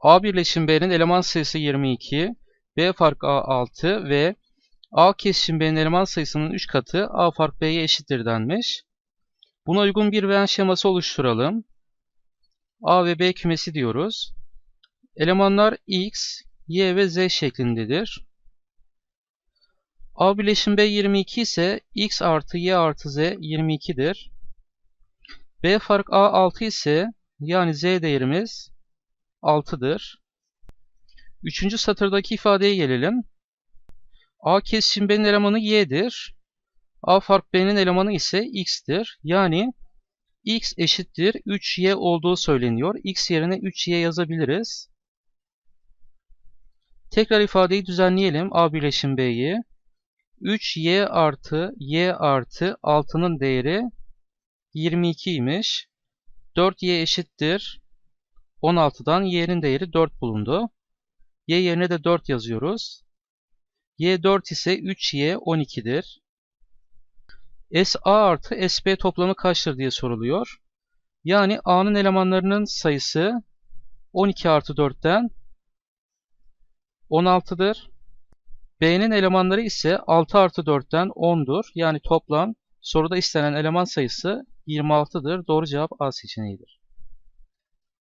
A birleşim B'nin eleman sayısı 22, B fark A 6 ve A kesişim B'nin eleman sayısının 3 katı A fark B'ye eşittir denmiş. Buna uygun bir Venn şeması oluşturalım. A ve B kümesi diyoruz. Elemanlar X, Y ve Z şeklindedir. A bileşim B 22 ise X artı Y artı Z 22'dir. B fark A 6 ise yani Z değerimiz 6'dır. Üçüncü satırdaki ifadeye gelelim. A kesişim B'nin elemanı Y'dir. A fark B'nin elemanı ise X'tir. Yani X eşittir 3Y olduğu söyleniyor. X yerine 3Y yazabiliriz. Tekrar ifadeyi düzenleyelim. A birleşim B'yi. 3Y artı Y artı 6'nın değeri 22 imiş. 4Y eşittir. 16'dan Y'nin değeri 4 bulundu. Y yerine de 4 yazıyoruz. Y 4 ise 3Y 12'dir. SA artı SB toplamı kaçtır diye soruluyor. Yani A'nın elemanlarının sayısı 12 artı 4'ten 16'dır. B'nin elemanları ise 6 artı 4'ten 10'dur. Yani toplam soruda istenen eleman sayısı 26'dır. Doğru cevap A seçeneğidir.